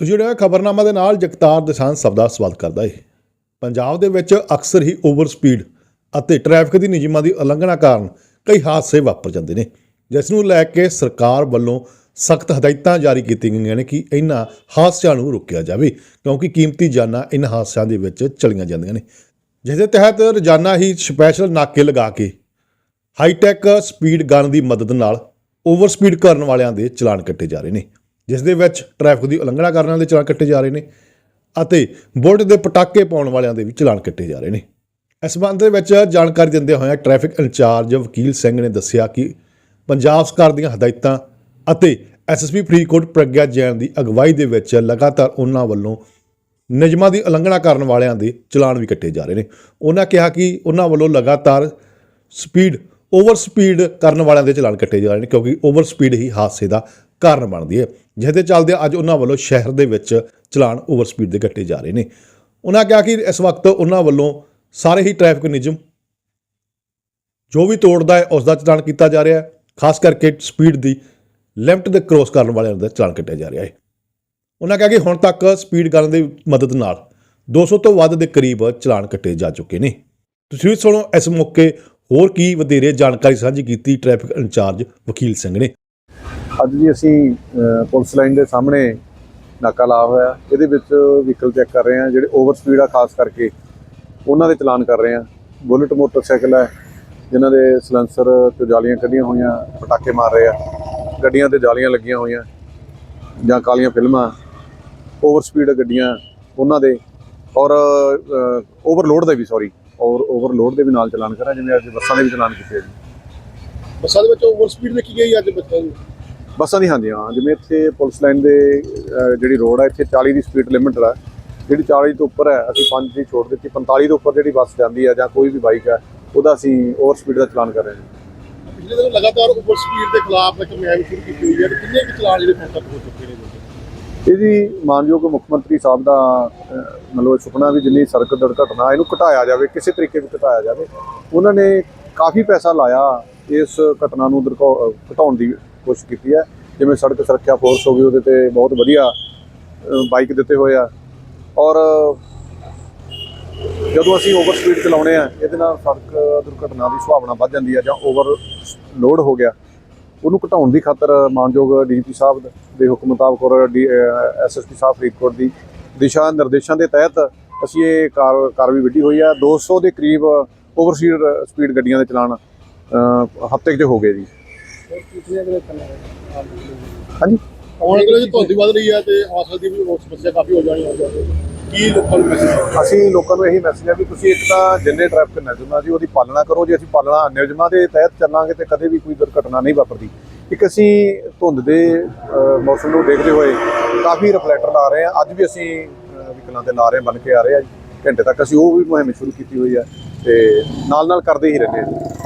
ਤੁਸੀਂ ਜਿਹੜਾ ਖਬਰਨਾਮਾ ਦੇ ਨਾਲ ਜਗਤਾਰ ਦਸਾਂਝ ਸਭ ਦਾ ਸਵਾਗਤ ਕਰਦਾ ਹੈ ਪੰਜਾਬ ਦੇ ਵਿੱਚ ਅਕਸਰ ਹੀ ਓਵਰ ਸਪੀਡ ਅਤੇ ਟ੍ਰੈਫਿਕ ਦੀ ਨਿਯਮਾਂ ਦੀ ਉਲੰਘਣਾ ਕਾਰਨ ਕਈ ਹਾਦਸੇ ਵਾਪਰ ਜਾਂਦੇ ਨੇ। ਜਿਸ ਨੂੰ ਲੈ ਕੇ ਸਰਕਾਰ ਵੱਲੋਂ ਸਖਤ ਹਦਾਇਤਾਂ ਜਾਰੀ ਕੀਤੀਆਂ ਗਈਆਂ ਨੇ ਕਿ ਇਹਨਾਂ ਹਾਦਸਿਆਂ ਨੂੰ ਰੋਕਿਆ ਜਾਵੇ, ਕਿਉਂਕਿ ਕੀਮਤੀ ਜਾਨਾਂ ਇਹਨਾਂ ਹਾਦਸਿਆਂ ਦੇ ਵਿੱਚ ਚਲੀਆਂ ਜਾਂਦੀਆਂ ਨੇ। ਜਿਸ ਦੇ ਤਹਿਤ ਰੋਜ਼ਾਨਾ ਹੀ ਸਪੈਸ਼ਲ ਨਾਕੇ ਲਗਾ ਕੇ ਹਾਈਟੈਕ ਸਪੀਡ ਗਨ ਦੀ ਮਦਦ ਨਾਲ ਓਵਰ ਸਪੀਡ ਕਰਨ ਵਾਲਿਆਂ ਦੇ ਚਲਾਨ ਕੱਟੇ ਜਾ ਰਹੇ ਨੇ। ਜਿਸ ਦੇ ਵਿੱਚ ਟ੍ਰੈਫਿਕ ਦੀ ਉਲੰਘਣਾ ਕਰਨ ਵਾਲਿਆਂ ਦੇ ਚਲਾਨ ਕੱਟੇ ਜਾ ਰਹੇ ਨੇ ਅਤੇ ਬੁਲਟ ਦੇ ਪਟਾਕੇ ਪਾਉਣ ਵਾਲਿਆਂ ਦੇ ਵੀ ਚਲਾਨ ਕੱਟੇ ਜਾ ਰਹੇ ਨੇ। ਇਸ ਸੰਬੰਧ ਦੇ ਵਿੱਚ ਜਾਣਕਾਰੀ ਦਿੰਦੇ ਹੋਏ ਟ੍ਰੈਫਿਕ ਇੰਚਾਰਜ ਵਕੀਲ ਸਿੰਘ ਨੇ ਦੱਸਿਆ ਕਿ ਪੰਜਾਬ ਸਰਕਾਰ ਦੀਆਂ ਹਦਾਇਤਾਂ ਅਤੇ ਐਸਐਸਪੀ ਫਰੀਦਕੋਟ ਪ੍ਰਗਿਆ ਜੈਨ ਦੀ ਅਗਵਾਈ ਦੇ ਵਿੱਚ ਲਗਾਤਾਰ ਉਹਨਾਂ ਵੱਲੋਂ ਨਿਯਮਾਂ ਦੀ ਉਲੰਘਣਾ ਕਰਨ ਵਾਲਿਆਂ ਦੇ ਚਲਾਨ ਵੀ ਕੱਟੇ ਜਾ ਰਹੇ ਨੇ। ਉਹਨਾਂ ਕਿਹਾ ਕਿ ਉਹਨਾਂ ਵੱਲੋਂ ਲਗਾਤਾਰ ਸਪੀਡ ਓਵਰ ਸਪੀਡ ਕਰਨ ਵਾਲਿਆਂ ਦੇ ਚਲਾਨ ਕੱਟੇ ਜਾ ਰਹੇ ਨੇ ਕਿਉਂਕਿ ਓਵਰ ਸਪੀਡ ਹੀ ਹਾਦਸੇ ਦਾ ਕਾਰਨ ਬਣਦੀ ਹੈ। ਜਿਸ ਦੇ ਚੱਲਦੇ ਅੱਜ ਉਹਨਾਂ ਵੱਲੋਂ ਸ਼ਹਿਰ ਦੇ ਵਿੱਚ ਚਲਾਨ ਓਵਰ ਸਪੀਡ ਦੇ ਕੱਟੇ ਜਾ ਰਹੇ ਨੇ। ਉਹਨਾਂ ਕਿਹਾ ਕਿ ਇਸ ਵਕਤ ਉਹਨਾਂ ਵੱਲੋਂ ਸਾਰੇ ਹੀ ਟ੍ਰੈਫਿਕ ਨਿਯਮ ਜੋ ਵੀ ਤੋੜਦਾ ਹੈ ਉਸ ਦਾ ਚਲਾਨ ਕੀਤਾ ਜਾ ਰਿਹਾ ਹੈ। ਖਾਸ ਕਰਕੇ ਸਪੀਡ ਦੀ ਲਿਮਟ ਦੇ ਕ੍ਰੋਸ ਕਰਨ ਵਾਲਿਆਂ ਦਾ ਚਲਾਨ ਕੱਟਿਆ ਜਾ ਰਿਹਾ ਹੈ। ਉਹਨਾਂ ਕਿਹਾ ਕਿ ਹੁਣ ਤੱਕ ਸਪੀਡ ਗਨ ਦੀ ਮਦਦ ਨਾਲ 200 ਤੋਂ ਵੱਧ ਦੇ ਕਰੀਬ ਚਲਾਨ ਕੱਟੇ ਜਾ ਚੁੱਕੇ ਨੇ। ਤੁਸੀਂ ਵੀ ਸੁਣੋ, ਇਸ ਮੌਕੇ ਹੋਰ ਕੀ ਵਧੇਰੇ ਜਾਣਕਾਰੀ ਸਾਂਝੀ ਕੀਤੀ ਟ੍ਰੈਫਿਕ ਇੰਚਾਰਜ ਵਕੀਲ ਸਿੰਘ ਨੇ। ਅੱਜ ਜੀ ਅਸੀਂ ਪੁਲਿਸ ਲਾਈਨ ਦੇ ਸਾਹਮਣੇ ਨਾਕਾ ਲਾ ਹੋਇਆ। ਇਹਦੇ ਵਿੱਚ ਵਹੀਕਲ ਚੈੱਕ ਕਰ ਰਹੇ ਹਾਂ, ਜਿਹੜੇ ਓਵਰ ਸਪੀਡ ਆ, ਖਾਸ ਕਰਕੇ ਉਹਨਾਂ ਦੇ ਚਲਾਨ ਕਰ ਰਹੇ ਹਾਂ। ਬੁਲਟ ਮੋਟਰਸਾਈਕਲ ਹੈ ਜਿਨ੍ਹਾਂ ਦੇ ਸਲੈਂਸਰ ਤੋਂ ਜਾਲੀਆਂ ਕੱਢੀਆਂ ਹੋਈਆਂ, ਪਟਾਕੇ ਮਾਰ ਰਹੇ ਆ। ਗੱਡੀਆਂ ਤੇ ਜਾਲੀਆਂ ਲੱਗੀਆਂ ਹੋਈਆਂ, ਜਾਂ ਕਾਲੀਆਂ ਫਿਲਮਾਂ ਓਵਰ ਸਪੀਡ ਗੱਡੀਆਂ ਉਹਨਾਂ ਦੇ। ਔਰ ਓਵਰਲੋਡ ਦੇ ਵੀ ਸੌਰੀ ਔਰ ਓਵਰਲੋਡ ਦੇ ਵੀ ਨਾਲ ਚਲਾਨ ਕਰਾਂ, ਜਿਵੇਂ ਅੱਜ ਬੱਸਾਂ ਦੇ ਵੀ ਚਲਾਨ ਕੀਤੇ ਜੀ। ਬੱਸਾਂ ਦੇ ਵਿੱਚ ਓਵਰ ਸਪੀਡ ਦੇਖੀ ਗਈ ਅੱਜ ਬੱਚਿਆਂ ਨੂੰ ਬੱਸਾਂ ਦੀ ਹਾਂਜੀ ਹਾਂ ਜਿਵੇਂ ਇੱਥੇ ਪੁਲਿਸ ਲਾਈਨ ਦੇ ਜਿਹੜੀ ਰੋਡ ਹੈ ਇੱਥੇ 40 ਦੀ ਸਪੀਡ ਲਿਮਿਟ ਹੈ ਜਿਹੜੀ 40 ਤੋਂ ਉੱਪਰ ਹੈ ਅਸੀਂ 5 ਦੀ ਛੋੜ ਦਿੱਤੀ 45 ਤੋਂ ਉੱਪਰ ਜਿਹੜੀ ਬੱਸ ਜਾਂਦੀ ਹੈ ਜਾਂ ਕੋਈ ਵੀ ਬਾਈਕ ਹੈ ਉਹਦਾ ਅਸੀਂ ਓਵਰ ਸਪੀਡ ਦਾ ਚਲਾਨ ਕਰ ਰਹੇ ਹਾਂ। ਪਿਛਲੇ ਦਿਨ ਲਗਾਤਾਰ ਓਵਰ ਸਪੀਡ ਦੇ ਖਿਲਾਫ ਇੱਕ ਮੁਹਿੰਮ ਸ਼ੁਰੂ ਕੀਤੀ ਹੋਈ ਹੈ ਕਿੰਨੇ ਕੁ ਚਲਾਨ ਜਿਹੜੇ ਹੁਣ ਤੱਕ ਹੋ ਚੁੱਕੇ ਨੇ ਜੀ? ਇਹ ਜੀ ਮਾਨਯੋਗ ਮੁੱਖ ਮੰਤਰੀ ਸਾਹਿਬ ਦਾ ਮਤਲਬ ਸੁਪਨਾ ਵੀ ਜਿੰਨੀ ਸੜਕ ਦੁਰਘਟਨਾ ਇਹਨੂੰ ਘਟਾਇਆ ਜਾਵੇ ਕਿਸੇ ਤਰੀਕੇ ਵਿੱਚ ਘਟਾਇਆ ਜਾਵੇ ਉਹਨਾਂ ਨੇ ਕਾਫੀ ਪੈਸਾ ਲਾਇਆ ਇਸ ਘਟਨਾ ਨੂੰ ਘਟਾਉਣ ਦੀ। ਕੋਸ਼ਿਸ਼ ਕੀਤੀ ਹੈ ਜਿਵੇਂ ਸੜਕ ਸੁਰੱਖਿਆ ਫੋਰਸ ਹੋ ਗਈ, ਉਹਦੇ ਤੇ ਬਹੁਤ ਵਧੀਆ ਬਾਈਕ ਦਿੱਤੇ ਹੋਏ ਆ। ਔਰ, ਜਦੋਂ ਅਸੀਂ ਓਵਰ ਸਪੀਡ ਚਲਾਉਣੇ ਆ, ਇਹਦੇ ਨਾਲ ਸੜਕ ਦੁਰਘਟਨਾ ਦੀ ਸੰਭਾਵਨਾ ਵੱਧ ਜਾਂਦੀ ਹੈ ਜਾਂ ਓਵਰ ਲੋਡ ਹੋ ਗਿਆ, ਉਹਨੂੰ ਘਟਾਉਣ ਦੀ ਖਾਤਰ ਮਾਨਯੋਗ ਡੀਜੀਪੀ ਸਾਹਿਬ ਦੇ ਹੁਕਮ ਮੁਤਾਬਕ ਔਰ ਐਸਐਸਪੀ ਸਾਹਿਬ ਫਰੀਦਕੋਟ ਦੀ ਦਿਸ਼ਾ ਨਿਰਦੇਸ਼ਾਂ ਦੇ ਤਹਿਤ ਅਸੀਂ ਇਹ ਕਾਰ, ਕਾਰਵਾਈ ਵਿੱਢੀ ਹੋਈ ਹੈ 200 ਦੇ ਕਰੀਬ ਓਵਰ ਸਪੀਡ ਗੱਡੀਆਂ ਦੇ ਚਲਾਨ ਹਫ਼ਤੇ 'ਚ ਹੋ ਗਏ ਜੀ। ਹਾਂਜੀ। ਆਉਣ ਵਾਲੇ ਜੀ ਧੁੰਦ ਵੱਧ ਰਹੀ ਹੈ ਤੇ ਆਸਲ ਦੀ ਵੀ ਬਹੁਤ ਸਮੱਸਿਆ ਕਾਫੀ ਹੋ ਜਾਣੀ ਹੈ। ਕੀ ਲੋਕਾਂ ਨੂੰ ਮੈਸੇਜ ਅਸੀਂ ਲੋਕਾਂ ਨੂੰ ਇਹੀ ਮੈਸੇਜ ਹੈ ਵੀ ਤੁਸੀਂ ਇੱਕ ਤਾਂ ਜਿੰਨੇ ਟ੍ਰੈਫਿਕ ਨਿਯਮ ਆ ਜੀ ਉਹਦੀ ਪਾਲਣਾ ਕਰੋ। ਜੇ ਅਸੀਂ ਪਾਲਣਾ ਨਿਯਮਾਂ ਦੇ ਤਹਿਤ ਚੱਲਾਂਗੇ ਤੇ ਕਦੇ ਵੀ ਕੋਈ ਦੁਰਘਟਨਾ ਨਹੀਂ ਵਾਪਰਦੀ। ਇੱਕ ਅਸੀਂ ਧੁੰਦ ਦੇ ਮੌਸਮ ਨੂੰ ਦੇਖਦੇ ਹੋਏ ਕਾਫੀ ਰਿਫਲੈਕਟਰ ਲਾ ਰਹੇ ਹਾਂ। ਅੱਜ ਵੀ ਅਸੀਂ ਅਹ, ਵਹੀਕਲਾਂ ਤੇ ਲਾ ਰਹੇ ਬਣ ਕੇ ਆ ਰਹੇ ਆ ਘੰਟੇ ਤੱਕ ਅਸੀਂ ਉਹ ਵੀ ਮੁਹਿੰਮ ਸ਼ੁਰੂ ਕੀਤੀ ਹੋਈ ਹੈ ਤੇ ਨਾਲ ਨਾਲ ਕਰਦੇ ਹੀ ਰਹਿੰਦੇ ਜੀ।